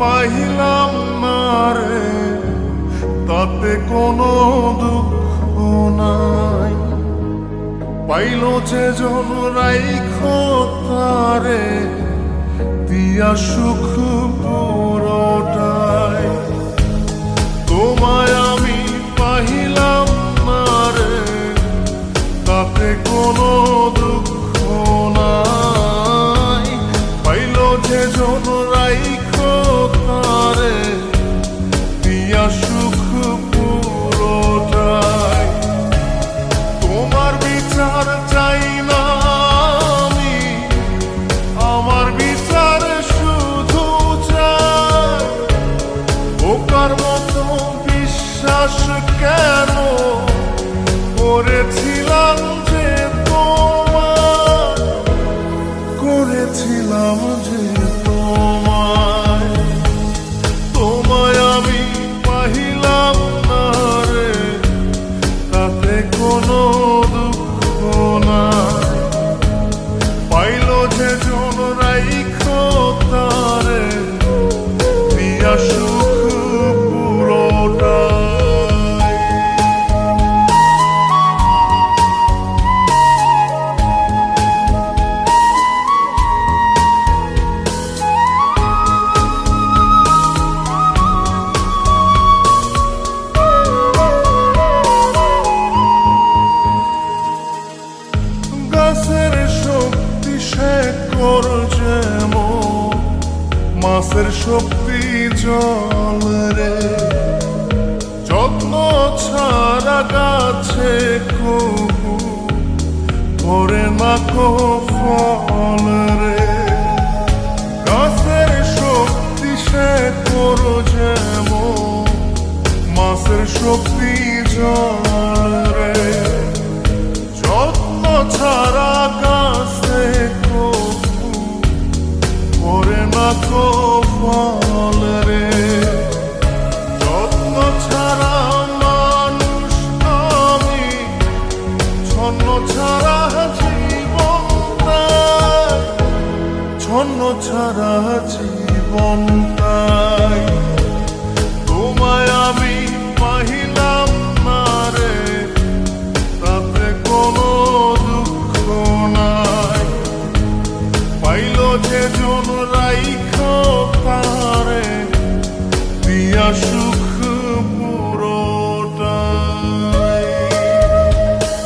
পাইলাম না তাতে কোনো দুঃখ নাই। পাইল যে জন রাইখ তারে দিয়া সুখ করেছিলাম যে তোমার করেছিলাম যে তোমায়। তোমায় আমি পাহিলাম না তাতে কোনো পাইল যে মাছের শক্তি জল রে। যত্ন ছাড়া গাছে কবু ধরে না কো ফল রে। গাছের শক্তি সে কর মাছের শক্তি জল রে। যত্ন ছাড়া ছাড়া জীবন পাই তোমায় আমি পাহিলাম না রে, তাতে কোনো দুঃখ নাই। পাইল যে জন রাইখ তারে, দিয়া